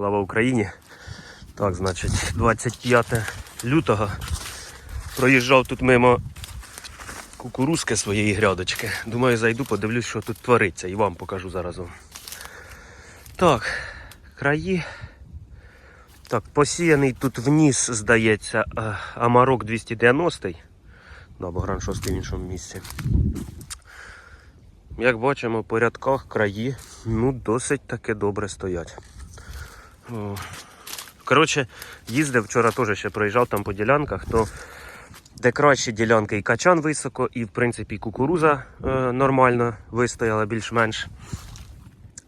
Слава Україні. Так, значить, 25 лютого проїжджав тут мимо кукурузки своєї грядочки. Думаю, зайду, подивлюсь, що тут твориться, і вам покажу зараз. Так, краї. Так, посіяний тут вниз, здається, е, Амарок 290. Да, Богран 6 в іншому місці. Як бачимо, по рядках краї ну, досить таки добре стоять. Коротше, їздив вчора теж ще проїжджав там по ділянках, то де кращі ділянки і качан високо, і в принципі кукуруза е, нормально вистояла більш-менш.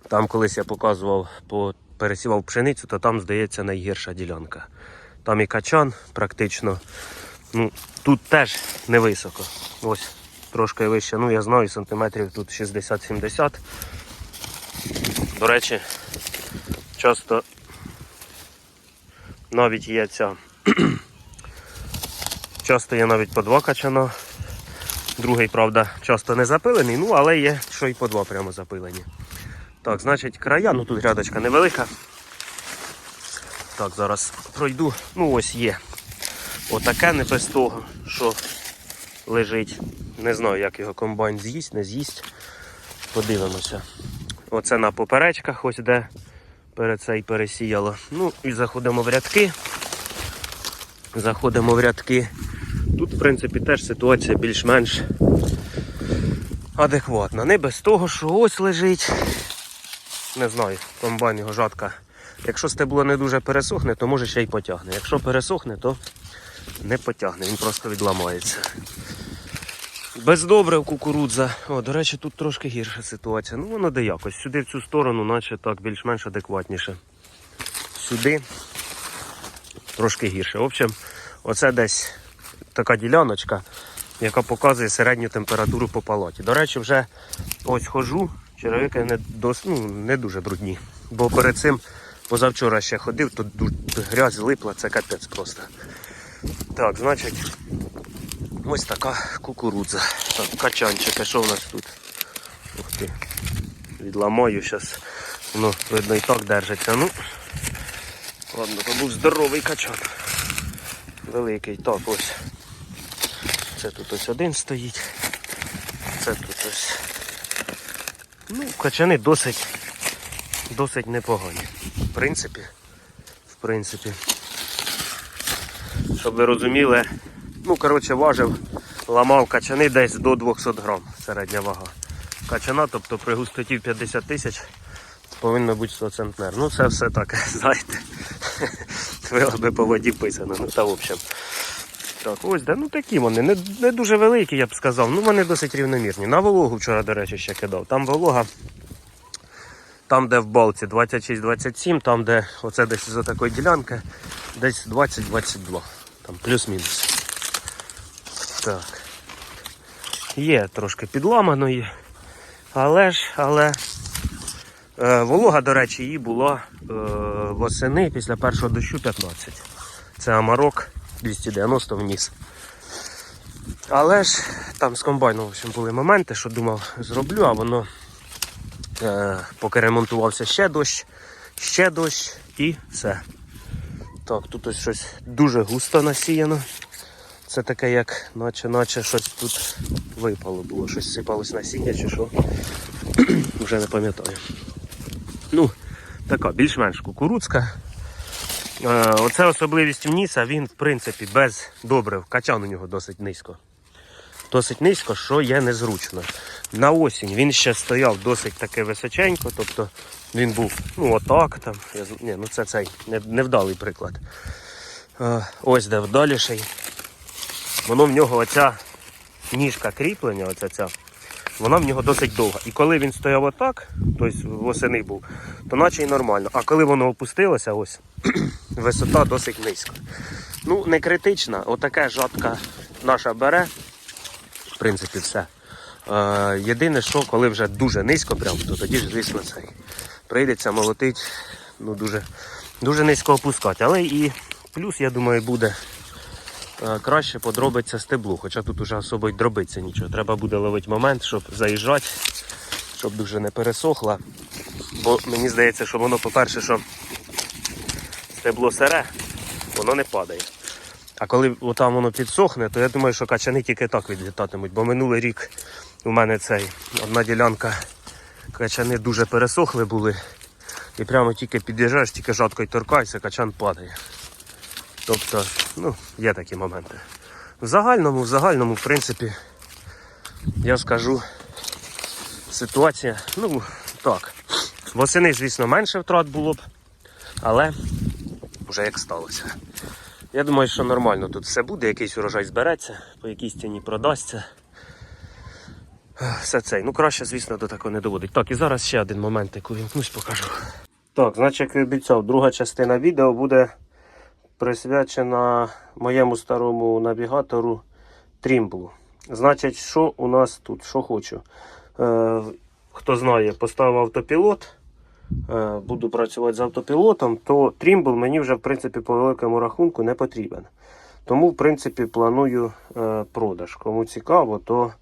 Там колись я показував, по, пересівав пшеницю, то там, здається, найгірша ділянка. Там і качан практично. Ну, тут теж невисоко. Ось трошки вище. Ну, я знаю, сантиметрів тут 60-70. До речі, часто навіть є ця. часто є навіть по два качана. Другий, правда, часто не запилений, ну але є, що і по два прямо запилені. Так, значить, края, ну тут рядочка невелика. Так, зараз пройду. Ну ось є. Отаке не без того, що лежить. Не знаю, як його комбайн з'їсть, не з'їсть. Подивимося. Оце на поперечках, ось де перед цей пересіяло. Ну і заходимо в рядки. Заходимо в рядки. Тут, в принципі, теж ситуація більш-менш адекватна. Не без того, що ось лежить. Не знаю, комбайн його жатка. Якщо стебло не дуже пересохне, то може ще й потягне. Якщо пересохне, то не потягне, він просто відламається. Без добрив кукурудза. О, до речі, тут трошки гірша ситуація. Ну воно де якось. Сюди в цю сторону, наче так більш-менш адекватніше. Сюди трошки гірше. В общем, оце десь така діляночка, яка показує середню температуру по палаті. До речі, вже ось хожу, черевики не, дос, ну, не дуже брудні. Бо перед цим позавчора ще ходив, тут грязь липла, це капець просто. Так, значить, ось така кукурудза. Так, качанчики, що в нас тут? Ух ти. Відламаю зараз. Воно, видно, і так держиться. Ну, ладно, то був здоровий качан. Великий. Так, ось. Це тут ось один стоїть. Це тут ось. Ну, качани досить, досить непогані. В принципі, в принципі. Щоб ви розуміли, ну, коротше, важив, ламав качани десь до 200 грам середня вага. Качана, тобто при густоті 50 тисяч повинно бути 100 центнер. Ну, це все так, знаєте. Вилаби по воді писано, ну та в общем. Так, ось де, ну такі вони, не, не дуже великі, я б сказав. Ну вони досить рівномірні. На вологу вчора, до речі, ще кидав. Там волога, там, де в балці 26-27, там, де оце десь за такої ділянки, десь 20-22. Там плюс-мінус. Так. Є трошки підламаної. Але ж, але. Е, волога, до речі, її була е, восени після першого дощу 15. Це Амарок 290 вниз. Але ж там з комбайном в були моменти, що думав зроблю, а воно е, поки ремонтувався ще дощ, ще дощ і все. Так, тут ось щось дуже густо насіяно. Це таке, як наче, наче щось тут випало було, щось сипалось насіння чи що. Вже не пам'ятаю. Ну, така більш-менш кукурудзка. Е, Оце особливість Ніса, він, в принципі, без добрив. Качан у нього досить низько. Досить низько, що є незручно. На осінь він ще стояв досить таки височенько, тобто він був ну отак там. Я, ні, ну це цей невдалий приклад. Е, Ось де вдаліший. Воно в нього оця ніжка кріплення, оця ця, вона в нього досить довга. І коли він стояв отак, тобто восени був, то наче й нормально. А коли воно опустилося, ось висота досить низька. Ну, не критична, отаке жатка наша бере. В принципі, все. Е, єдине, що коли вже дуже низько, прям, то тоді ж, звісно, цей. Прийдеться молотить, ну дуже, дуже низько опускати. Але і плюс, я думаю, буде краще подробиться стеблу. Хоча тут уже особо й дробиться нічого. Треба буде ловити момент, щоб заїжджати, щоб дуже не пересохла. Бо мені здається, що воно, по-перше, що стебло сире, воно не падає. А коли там воно підсохне, то я думаю, що качани тільки так відлітатимуть. Бо минулий рік у мене цей одна ділянка качани дуже пересохли були. І прямо тільки під'їжджаєш, тільки жатко торкаєшся, качан падає. Тобто, ну, є такі моменти. В загальному, в загальному, в принципі, я скажу, ситуація, ну, так. Восени, звісно, менше втрат було б, але вже як сталося. Я думаю, що нормально тут все буде, якийсь урожай збереться, по якійсь ціні продасться. Все це. Ну, краще, звісно, до такого не доводить. Так, і зараз ще один момент, яку вімкнусь, покажу. Так, значить, як і обіцяв, друга частина відео буде присвячена моєму старому навігатору Трімблу. Значить, що у нас тут? Що хочу. Е, хто знає, поставив автопілот. Е, буду працювати з автопілотом, то Trimble мені вже в принципі по великому рахунку не потрібен. Тому, в принципі, планую е, продаж. Кому цікаво, то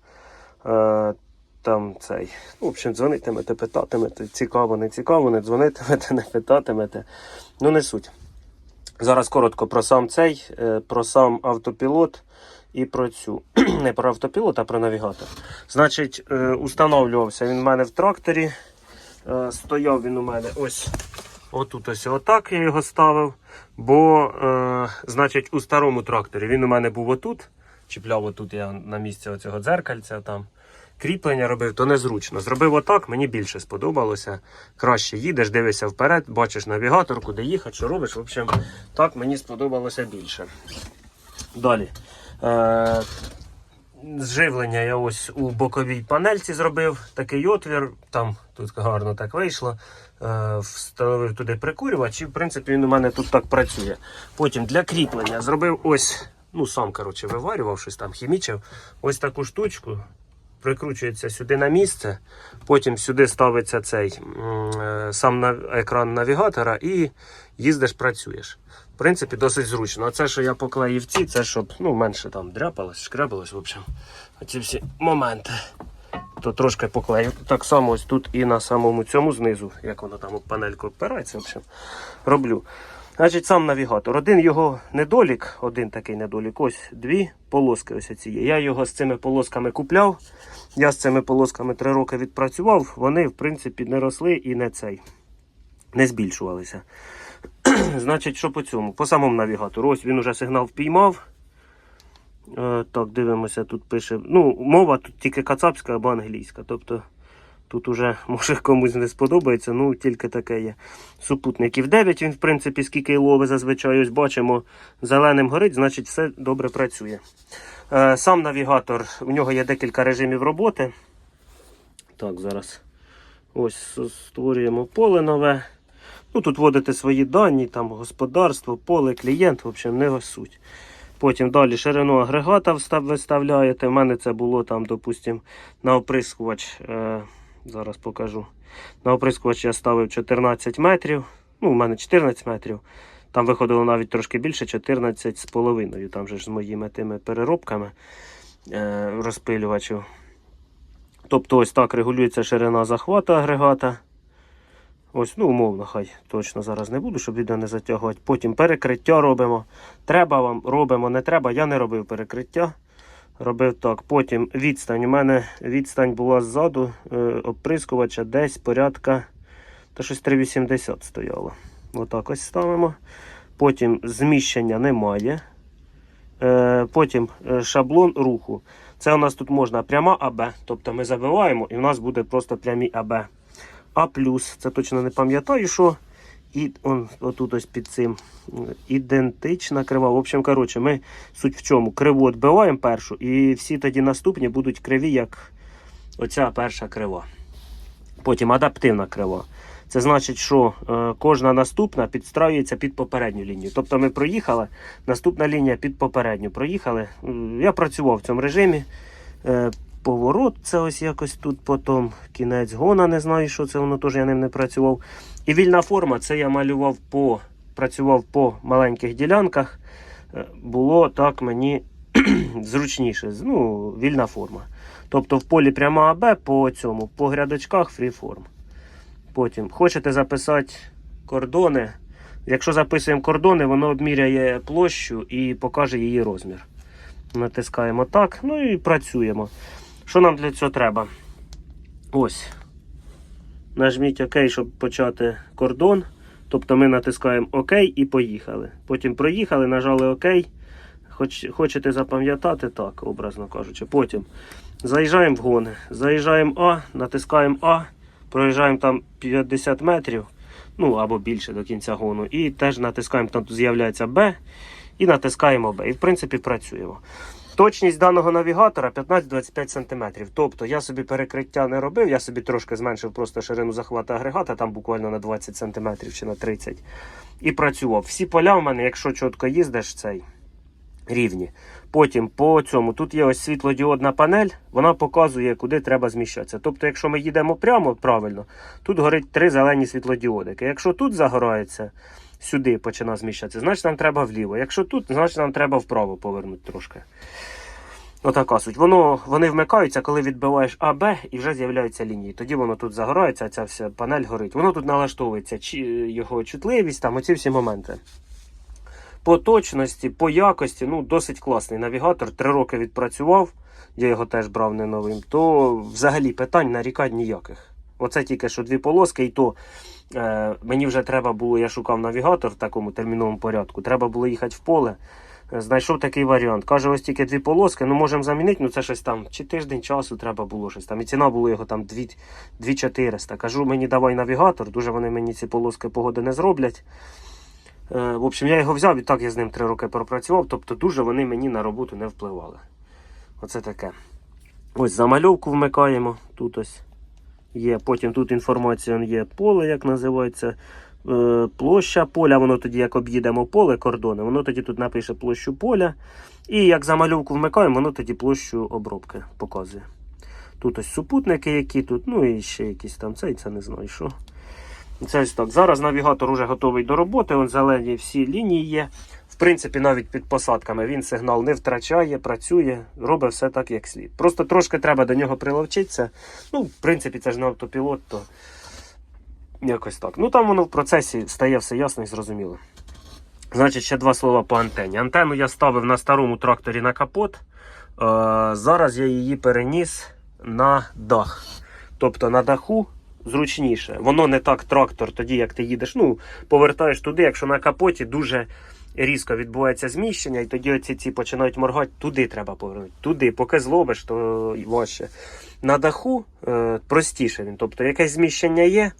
е, там цей. Ну, в общем, дзвонитимете, питатимете. Цікаво, не цікаво, не дзвонитимете, не питатимете. Ну, не суть. Зараз коротко про сам цей, е, про сам автопілот і про цю. Не про автопілот, а про навігатор. Значить, е, установлювався він в мене в тракторі. Е, Стояв він у мене ось отут ось отак я його ставив. Бо, значить, у старому тракторі він у мене був отут. Чіпляв отут я на місці оцього дзеркальця там. Кріплення робив, то незручно. Зробив отак, мені більше сподобалося. Краще їдеш, дивишся вперед, бачиш навігатор, куди їхати, що робиш. В общем, так мені сподобалося більше. Далі. Е, Зживлення я ось у боковій панельці зробив такий отвір, там тут гарно так вийшло. Е, Встановив туди прикурювач, і в принципі він у мене тут так працює. Потім для кріплення зробив ось, ну сам коротше, виварював щось там, хімічив. Ось таку штучку. Прикручується сюди на місце, потім сюди ставиться цей е, сам екран навігатора і їздиш, працюєш. В принципі, досить зручно. А це, що я поклеїв ці, це щоб ну, менше там дряпалось, шкрябалось, в общем. Оці всі моменти. То трошки поклеїв. Так само ось тут і на самому цьому знизу, як воно там у панельку опирається, в общем, роблю. Значить, сам навігатор. Один його недолік, один такий недолік, ось дві полоски ось ці. Я його з цими полосками купляв. Я з цими полосками три роки відпрацював. Вони, в принципі, не росли і не цей, не збільшувалися. Значить, що по цьому? По самому навігатору. Ось він уже сигнал впіймав. Е, так, дивимося, тут пише. Ну, мова тут тільки кацапська або англійська. Тобто тут уже може комусь не сподобається, ну тільки таке є. Супутників 9, він, в принципі, скільки лови зазвичай ось бачимо, зеленим горить, значить все добре працює. Е, сам навігатор, у нього є декілька режимів роботи. Так, зараз ось створюємо поле нове. Ну, Тут вводите свої дані, там господарство, поле, клієнт, в общем, не суть. Потім далі ширину агрегата виставляєте. У мене це було там, допустим, на оприскувач. Зараз покажу. На оприскувач я ставив 14 метрів. Ну, у мене 14 метрів. Там виходило навіть трошки більше, 14 з половиною. Там же ж з моїми тими переробками е, розпилювачів. Тобто ось так регулюється ширина захвату агрегата. Ось, ну, умовно, хай точно зараз не буду, щоб відео не затягувати. Потім перекриття робимо. Треба вам, робимо, не треба. Я не робив перекриття. Робив так. Потім відстань. У мене відстань була ззаду е, оприскувача десь порядка. Та щось 3,80 стояло. Отак ось ставимо. Потім зміщення немає. Е, потім е, шаблон руху. Це у нас тут можна пряма АБ. Тобто ми забиваємо і у нас буде просто прямі АБ. А плюс, це точно не пам'ятаю, що. І он, отут ось під цим е, ідентична крива. В общем, коротше, ми суть в чому? Криву відбиваємо першу, і всі тоді наступні будуть криві, як оця перша крива. Потім адаптивна крива. Це значить, що е, кожна наступна підстраюється під попередню лінію. Тобто ми проїхали, наступна лінія під попередню. Проїхали. Я працював в цьому режимі. Поворот, це ось якось тут потім. Кінець гона, не знаю, що це воно теж я ним не працював. І вільна форма, це я малював по, працював по маленьких ділянках. Е, Було так мені зручніше. Ну, вільна форма. Тобто в полі пряма АБ по цьому, по грядочках фріформ. Потім хочете записати кордони, Якщо записуємо кордони, воно обміряє площу і покаже її розмір. Натискаємо так, ну і працюємо. Що нам для цього треба? Ось. Нажміть ОК, щоб почати кордон. Тобто ми натискаємо ОК і поїхали. Потім проїхали, нажали ОК. Хоч, хочете запам'ятати, так, образно кажучи. Потім заїжджаємо в гони. Заїжджаємо А, натискаємо А, проїжджаємо там 50 метрів, ну або більше до кінця гону. І теж натискаємо, там з'являється Б, і натискаємо Б. І в принципі працюємо. Точність даного навігатора 15-25 см. Тобто я собі перекриття не робив, я собі трошки зменшив просто ширину захвату агрегата, там буквально на 20 см чи на 30 І працював. Всі поля в мене, якщо чітко їздиш, цей рівні. Потім по цьому тут є ось світлодіодна панель, вона показує, куди треба зміщатися. Тобто, якщо ми їдемо прямо правильно, тут горить три зелені світлодіодики. Якщо тут загорається, сюди починає зміщатися, значить нам треба вліво. Якщо тут, значить нам треба вправо повернути трошки. Отака суть. Воно, вони вмикаються, коли відбиваєш А, Б і вже з'являються лінії. Тоді воно тут загорається, ця вся панель горить. Воно тут налаштовується, чи його чутливість, там оці всі моменти. По точності, по якості, ну, досить класний навігатор. Три роки відпрацював, я його теж брав не новим, то взагалі питань нарікань ніяких. Оце тільки що дві полоски, і то е, мені вже треба було, я шукав навігатор в такому терміновому порядку. Треба було їхати в поле. Е, Знайшов такий варіант. Каже, ось тільки дві полоски, ну можемо замінити, ну це щось там, чи тиждень часу треба було щось там. І ціна була його там 2400. Кажу, мені давай навігатор, дуже вони мені ці полоски погоди не зроблять. Е, В общем, я його взяв і так я з ним три роки пропрацював, тобто дуже вони мені на роботу не впливали. Оце таке. Ось замальовку вмикаємо. Тут ось є. Потім тут інформація є поле, як називається. е, Площа поля, воно тоді, як об'їдемо поле, кордони, воно тоді тут напише площу поля. І як замальовку вмикаємо, воно тоді площу обробки показує. Тут ось супутники, які тут, ну і ще якісь там цей, це не знаю що. Це ось так. Зараз навігатор вже готовий до роботи. Он зелені всі лінії є. Принципі, навіть під посадками він сигнал не втрачає, працює, робить все так, як слід. Просто трошки треба до нього приловчитися. Ну, в принципі, це ж не автопілот, то якось так. Ну там воно в процесі стає все ясно і зрозуміло. Значить, ще два слова по антені. Антенну я ставив на старому тракторі на капот. Е, зараз я її переніс на дах. Тобто на даху зручніше. Воно не так трактор, тоді як ти їдеш. Ну, повертаєш туди, якщо на капоті дуже різко відбувається зміщення, і тоді оці ці починають моргати, туди треба повернути. Туди, поки зловиш, то важче. На даху е, простіше він. Тобто якесь зміщення є.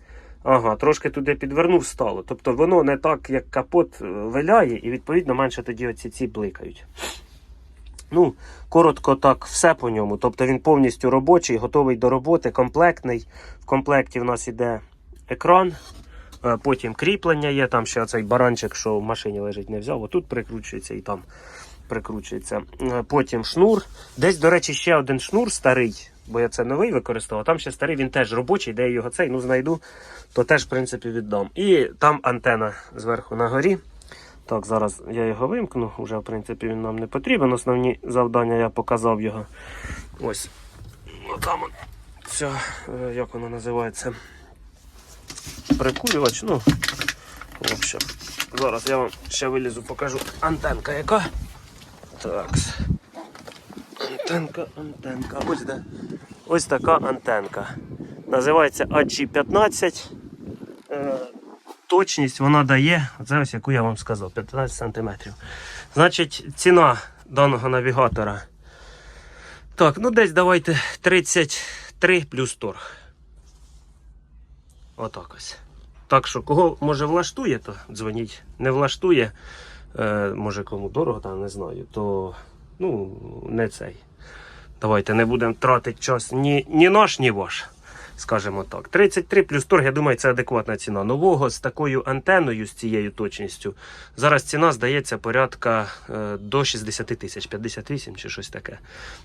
Ага, трошки туди підвернув, стало. Тобто воно не так, як капот е, виляє, і відповідно менше тоді оці ці бликають. Ну, коротко так, все по ньому. Тобто він повністю робочий, готовий до роботи, комплектний. В комплекті в нас іде екран, потім кріплення є, там ще цей баранчик, що в машині лежить, не взяв. Отут прикручується і там прикручується. Е, Потім шнур. Десь, до речі, ще один шнур старий, бо я це новий використовував. Там ще старий, він теж робочий, де я його цей ну, знайду, то теж, в принципі, віддам. І там антена зверху на горі. Так, зараз я його вимкну, вже в принципі він нам не потрібен. Основні завдання я показав його. Ось. Отам он. Ця, е, як воно називається? Прикурювач. Ну, в общем, зараз я вам ще вилізу, покажу антенка яка. Так. Антенка, антенка. Ось де. Ось така антенка. Називається AG15. Е, точність вона дає, ось яку я вам сказав, 15 см. Значить, ціна даного навігатора. Так, ну десь давайте 33 плюс торг. Отак ось. Так що, кого може влаштує, то дзвоніть. Не влаштує, е, може кому дорого, там не знаю, то ну, не цей. Давайте не будемо тратити час ні, ні наш, ні ваш скажімо так. 33 плюс торг, я думаю, це адекватна ціна. Нового з такою антеною, з цією точністю. Зараз ціна здається порядка е, до 60 тисяч, 58 чи щось таке.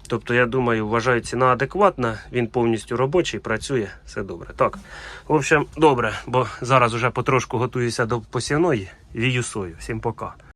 Тобто, я думаю, вважаю, ціна адекватна, він повністю робочий, працює, все добре. Так, в общем, добре, бо зараз вже потрошку готуюся до посівної. Вію сою. Всім пока.